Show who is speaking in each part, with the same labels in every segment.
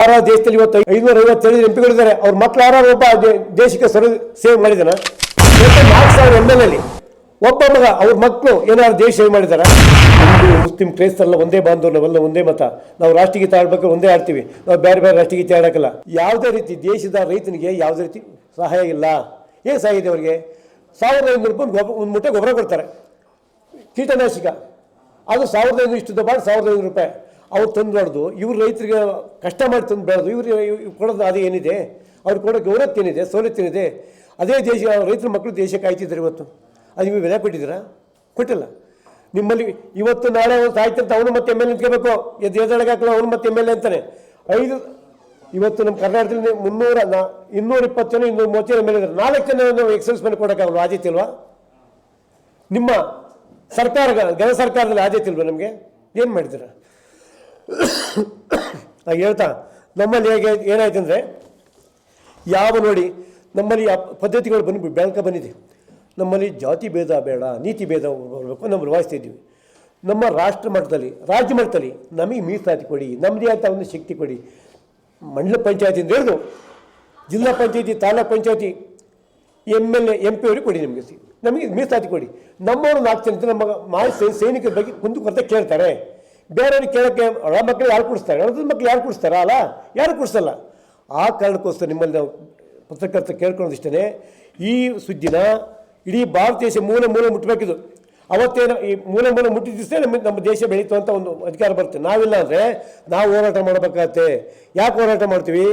Speaker 1: ಯಾರ ದೇಶದಲ್ಲಿ ಇವತ್ತು ಐನೂರ ಎಂ ಪಿಗಳಿದ್ದಾರೆ ಅವ್ರ ಮಕ್ಕಳು ಯಾರು ಒಬ್ಬ ದೇಶಕ್ಕೆ ಸರ್ ಸೇವೆ ಮಾಡಿದಾನ ನಾಲ್ಕು ಸಾವಿರ ಎಂ ಎಲ್ ಎಲ್ಲಿ ಒಬ್ಬ ಮಗ ಅವ್ರ ಮಕ್ಕಳು ಏನಾದ್ರು ದೇಶ ಸೇವೆ ಮಾಡಿದಾರ ಹಿಂದೂ, ಮುಸ್ಲಿಂ, ಕ್ರೈಸ್ತರಲ್ಲ ಒಂದೇ ಬಾಂಧವ್ರು ನಾವೆಲ್ಲ ಒಂದೇ ಮತ. ನಾವು ರಾಷ್ಟ್ರಗೀತೆ ಆಡ್ಬೇಕಾದ್ರೆ ಒಂದೇ ಆಡ್ತೀವಿ ನಾವು ಬೇರೆ ಬೇರೆ ರಾಷ್ಟ್ರಗೀತೆ ಆಡಕ್ಕಲ್ಲ ಯಾವುದೇ ರೀತಿ ದೇಶದ ರೈತನಿಗೆ ಯಾವುದೇ ರೀತಿ ಸಹಾಯ ಇಲ್ಲ. ಏನು ಸಹಾಯ ಇದೆ ಅವರಿಗೆ? ಸಾವಿರದ ಐನೂರು ರೂಪಾಯಿ ಗೊಬ್ಬರ ಒಂದು ಮುಟ್ಟೆ ಗೊಬ್ಬರ ಕೊಡ್ತಾರೆ. ಕೀಟನಾಶಕ. ಅದು ಸಾವಿರದ ಐನೂರು ಇಷ್ಟು ದೊಡ್ಡ ಸಾವಿರದ ಐನೂರು ರೂಪಾಯಿ. ಅವ್ರು ತಂದು ಬೆಳೆದು, ಇವ್ರು ರೈತರಿಗೆ ಕಷ್ಟ ಮಾಡಿ ತಂದು ಬೆಳೆದು ಇವ್ರಿಗೆ ಇವ್ ಕೊಡೋದು ಅದು ಏನಿದೆ? ಅವ್ರು ಕೊಡೋ ಗೌರವತ್ತೇನಿದೆ ಸವಲತ್ತೇನಿದೆ ಅದೇ ದೇಶ, ರೈತರ ಮಕ್ಕಳು ದೇಶಕ್ಕೆ ಕಾಯ್ತಿದ್ದಾರೆ ಇವತ್ತು. ಅದು ನೀವು ಬೆಲೆ ಕೊಟ್ಟಿದ್ದೀರಾ? ಕೊಟ್ಟಿಲ್ಲ. ನಿಮ್ಮಲ್ಲಿ ಇವತ್ತು ನಾಳೆ ಅವ್ನು ಸಾಯ್ತಿರ್ತ ಅವನು ಮತ್ತೆ ಎಂ ಎಲ್ ನಿಂತ್ಕೋಬೇಕು. ಎದ್ದು ಎದ್ದೊಳಗೆ ಹಾಕಲು, ಅವನು ಮತ್ತೆ ಎಂ ಎಲ್ ಎ ಅಂತಾನೆ. ಐದು, ಇವತ್ತು ನಮ್ಮ ಕರ್ನಾಟಕದಲ್ಲಿ ಮುನ್ನೂರ ನಾ, ಇನ್ನೂರ ಇಪ್ಪತ್ತು ಜನ, ಇನ್ನೂರ ಮೂವತ್ತು ಜನ ಎಂ ಎಲ್ ಎ ನಾಲ್ಕು ಜನ ನಾವು ಎಕ್ಸೈಸ್ ಮೇಲೆ ಕೊಡೋಕ್ಕಾಗಲ್ಲ ಆದ್ಯತೆ ಇಲ್ವಾ? ನಿಮ್ಮ ಸರ್ಕಾರ ಗಣ ಸರ್ಕಾರದಲ್ಲಿ ಆದ್ಯತೆ ಇಲ್ವಾ ನಮಗೆ? ಏನು ಮಾಡಿದ್ದೀರ? ಹೇಳ್ತಾ, ನಮ್ಮಲ್ಲಿ ಹೇಗೆ ಏನಾಯ್ತು ಅಂದರೆ, ಯಾವ ನೋಡಿ, ನಮ್ಮಲ್ಲಿ ಪದ್ಧತಿಗಳು ಬಂದು ಬ್ಯಾಂಕ ಬಂದಿದೆ. ನಮ್ಮಲ್ಲಿ ಜಾತಿ ಭೇದ ಬೇಡ, ನೀತಿ ಭೇದ ಬರಬೇಕು ನಾವು ನಿಭಾಯಿಸ್ತಾ ಇದ್ದೀವಿ ನಮ್ಮ ರಾಷ್ಟ್ರ ಮಟ್ಟದಲ್ಲಿ, ರಾಜ್ಯ ಮಟ್ಟದಲ್ಲಿ ನಮಗೆ ಮೀಸಲಾತಿ ಕೊಡಿ ನಮ್ಮದೇ ಆದ ಒಂದು ಶಕ್ತಿ ಕೊಡಿ. ಮಂಡಲ ಪಂಚಾಯತಿಯಿಂದ ಹಿಡಿದು ಜಿಲ್ಲಾ ಪಂಚಾಯತಿ, ತಾಲೂಕು ಪಂಚಾಯತಿ, M L A, M P ಅವ್ರಿಗೆ ಕೊಡಿ ನಿಮಗೆ ನಮಗೆ ಮೀಸಲಾತಿ ಕೊಡಿ. ನಮ್ಮವರು ನಾಲ್ಕು ಜನ ನಮ್ಮ ಮಾಜಿ ಸೈನಿಕರ ಬಗ್ಗೆ ಕುಂದು ಕೊರತೆ ಕೇಳ್ತಾರೆ. ಬೇರೆಯವ್ರಿಗೆ ಕೇಳೋಕ್ಕೆ ಒಳ ಮಕ್ಕಳು ಯಾರು ಕುಡಿಸ್ತಾರೆ? ಹಳದ ಮಕ್ಕಳು ಯಾರು ಕೊಡಿಸ್ತಾರ ಅಲ್ಲ? ಯಾರು ಕುಡಿಸಲ್ಲ? ಆ ಕಾರಣಕ್ಕೋಸ್ಕರ ನಿಮ್ಮಲ್ಲಿ ನಾವು ಪತ್ರಕರ್ತ ಕೇಳ್ಕೊಳ್ಳೋದಿಷ್ಟೇ ಈ ಸುದ್ದಿನ ಇಡೀ ಭಾರತ ದೇಶ ಮೂಲೆ ಮೂಲೆ ಮುಟ್ಟಬೇಕಿದು ಅವತ್ತೇನು ಈ ಮೂಲೆ ಮೂಲೆ ಮುಟ್ಟಿದ್ರೆ ನಮ್ಮ ನಮ್ಮ ದೇಶ ಬೆಳೀತು ಅಂತ ಒಂದು ಅಧಿಕಾರ ಬರುತ್ತೆ. ನಾವಿಲ್ಲ ಅಂದರೆ ನಾವು ಹೋರಾಟ ಮಾಡಬೇಕಾಗತ್ತೆ. ಯಾಕೆ ಹೋರಾಟ ಮಾಡ್ತೀವಿ?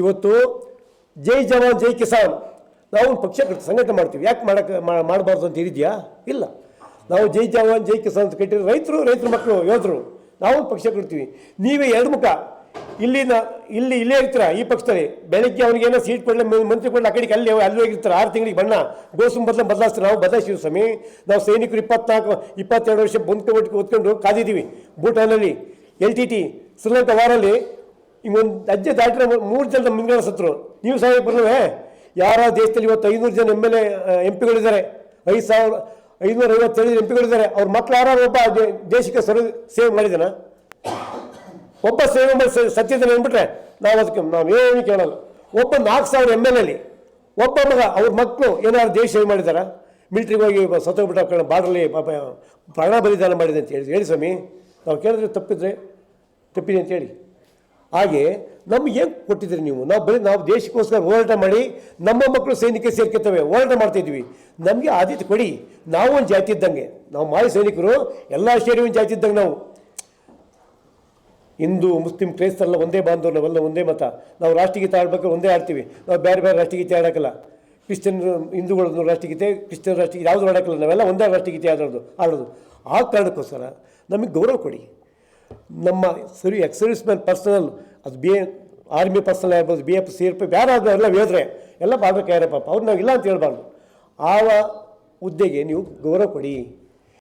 Speaker 1: ಇವತ್ತು ಜೈ ಜವಾನ್, ಜೈ ಕಿಸಾನ್. ನಾವು ಒಂದು ಪಕ್ಷ ಸಂಘಟನೆ ಮಾಡ್ತೀವಿ. ಯಾಕೆ ಮಾಡೋಕ್ಕೆ ಮಾಡಬಾರ್ದು ಅಂತ ಇದೆಯಾ ಇಲ್ಲ. ನಾವು ಜೈ ಜವಾನ್, ಜೈ ಕಿಸಾನ್ ಅಂತ ಕಟ್ಟಿದ್ರೆ ರೈತರು, ರೈತರ ಮಕ್ಕಳು, ಯೋಧರು. ನಾವು ಪಕ್ಷ ಕೊಡ್ತೀವಿ. ನೀವೇ ಎರಡು ಮುಖ. ಇಲ್ಲಿ ಇಲ್ಲಿ, ಇಲ್ಲೇ ಇರ್ತೀರ ಈ ಪಕ್ಷದಲ್ಲಿ? ಬೆಳಗ್ಗೆ ಅವ್ರಿಗೆ ಏನೋ ಸೀಟ್ ಕೊಡಲಿ ಮಂತ್ರಿ ಕೊಡಲಿ, ಆ ಕಡೆಗೆ ಅಲ್ಲಿ ಅಲ್ಲಿ ಹೋಗಿರ್ತಾರೆ ಆರು ತಿಂಗಳಿಗೆ ಬಣ್ಣ. ಗೋಸು ಬದಲ ಬದಲಾಯಿಸ್ತಾರೆ ನಾವು ಬದಲಾಯಿಸ್ತೀವಿ ಸ್ವಾಮಿ. ನಾವು ಸೈನಿಕರು ಇಪ್ಪತ್ನಾಲ್ಕು, ಇಪ್ಪತ್ತೆರಡು ವರ್ಷ ಬಂದು ಓದ್ಕೊಂಡು ಕಾದಿದ್ದೀವಿ. ಭೂಟಾನಲ್ಲಿ, ಎಲ್ ಟಿ ಟಿ, ಶ್ರೀಲಂಕಾ ವಾರಲ್ಲಿ. ಈಗ ಒಂದು ಅಜ್ಜೆ ದಾಟಿರೋ ಮೂರು ಜನ ಮುಂದಿನ ಸತ್ರು ನೀವು ಸಾಹೇಬ್ ಬರಲ್ವೇ ಯಾರ ದೇಶದಲ್ಲಿ ಇವತ್ತು ಐನೂರು ಜನ ಎಂ ಎಲ್ ಎ ಎಂ ಪಿಗಳಿದ್ದಾರೆ. ಐದು ಸಾವಿರ ಐನೂರ ಐವತ್ತೇಳು ಎಂ ಪಿಗಳಿದ್ದಾರೆ ಅವ್ರ ಮಕ್ಕಳು ಯಾರು ಒಬ್ಬ ದೇಶಕ್ಕೆ ಸರ್, ಸೇವೆ ಮಾಡಿದ್ದಾನೆ? ಒಬ್ಬ ಸೇವೆ ಮಾಡಿ ಸತ್ತಿದ್ದಾನೆ ಅಂದ್ಬಿಟ್ರೆ ನಾವು ಅದಕ್ಕೆ, ನಾವು ಏನು ಕೇಳಲ್ಲ. ಒಬ್ಬ ನಾಲ್ಕು ಸಾವಿರ ಎಂ ಎಲ್ ಎಲ್ಲಿ ಒಬ್ಬ ಮಗ, ಅವ್ರ ಮಕ್ಕಳು ಏನಾದ್ರು ದೇಶ ಸೇವೆ ಮಾಡಿದಾರ ಮಿಲ್ಟ್ರಿಗೆ ಹೋಗಿ ಸತ್ತೋಗ್ಬಿಟ್ಟು ಬಾರ್ಡ್ರಲ್ಲಿ ಪ್ರಾಣ ಬಲಿದಾನ ಮಾಡಿದೆ ಅಂತ ಹೇಳಿ ಹೇಳಿ ಸ್ವಾಮಿ. ನಾವು ಕೇಳಿದ್ರೆ ತಪ್ಪಿದ್ರೆ ತಪ್ಪಿದೆ ಅಂತ ಹೇಳಿ. ಹಾಗೆ ನಮ್ಗೆ ಏನು ಕೊಟ್ಟಿದ್ದೀರಿ ನೀವು? ನಾವು ಬರೀ ನಾವು ದೇಶಕ್ಕೋಸ್ಕರ ಹೋರಾಟ ಮಾಡಿ ನಮ್ಮ ಮಕ್ಕಳು ಸೈನಿಕ ಸೇರ್ಕೊತವೆ, ಹೋರಾಟ ಮಾಡ್ತಾ ಇದ್ವಿ ನಮಗೆ ಆದ್ಯತೆ ಕೊಡಿ. ನಾವು ಒಂದು ಜಾತಿ ಇದ್ದಂಗೆ. ನಾವು ಮಾಜಿ ಸೈನಿಕರು, ಎಲ್ಲ ಸೇರಿ ಒಂದು ಜಾತಿ ಇದ್ದಂಗೆ ನಾವು. ಹಿಂದೂ, ಮುಸ್ಲಿಂ, ಕ್ರೈಸ್ತರೆಲ್ಲ ಒಂದೇ ಬಾಂಧವರು ನಾವೆಲ್ಲ ಒಂದೇ ಮತ. ನಾವು ರಾಷ್ಟ್ರಗೀತೆ ಆಡ್ಬೇಕಾದ್ರೆ ಒಂದೇ ಆಡ್ತೀವಿ. ನಾವು ಬೇರೆ ಬೇರೆ ರಾಷ್ಟ್ರಗೀತೆ ಆಡೋಕ್ಕಲ್ಲ. ಕ್ರಿಶ್ಚಿಯನ್ ಹಿಂದೂಗಳದ್ದು ರಾಷ್ಟ್ರಗೀತೆ, ಕ್ರಿಶ್ಚಿಯನ್ ರಾಷ್ಟ್ರಗೀತೆ, ಯಾವುದು ಆಡೋಕ್ಕಲ್ಲ ನಾವೆಲ್ಲ ಒಂದೇ ರಾಷ್ಟ್ರಗೀತೆ ಆಡೋದು ಆಡೋದು. ಆ ಕಾರಣಕ್ಕೋಸ್ಕರ ನಮಗೆ ಗೌರವ ಕೊಡಿ. ನಮ್ಮ ಸರಿ ಸರ್ವಿಸ್ ಮ್ಯಾನ್ ಪರ್ಸನಲ್ ಅದು ಬಿ ಆರ್ಮಿ ಪರ್ಸನಲ್ ಆಗಿರ್ಬೋದು ಬಿ ಎಫ್ ಸಿ ಎಫ್ ಯಾರಾದರೂ ಎಲ್ಲ ಹೇಳಿದ್ರೆ, ಎಲ್ಲ ಮಾಡ್ಬೇಕಾದ್ರೆ ಪಾಪ, ಅವ್ರು ನಾವು ಇಲ್ಲ ಅಂತ ಹೇಳ್ಬಾರ್ದು. ಆವ ಹುದ್ದೆಗೆ ನೀವು ಗೌರವ ಕೊಡಿ.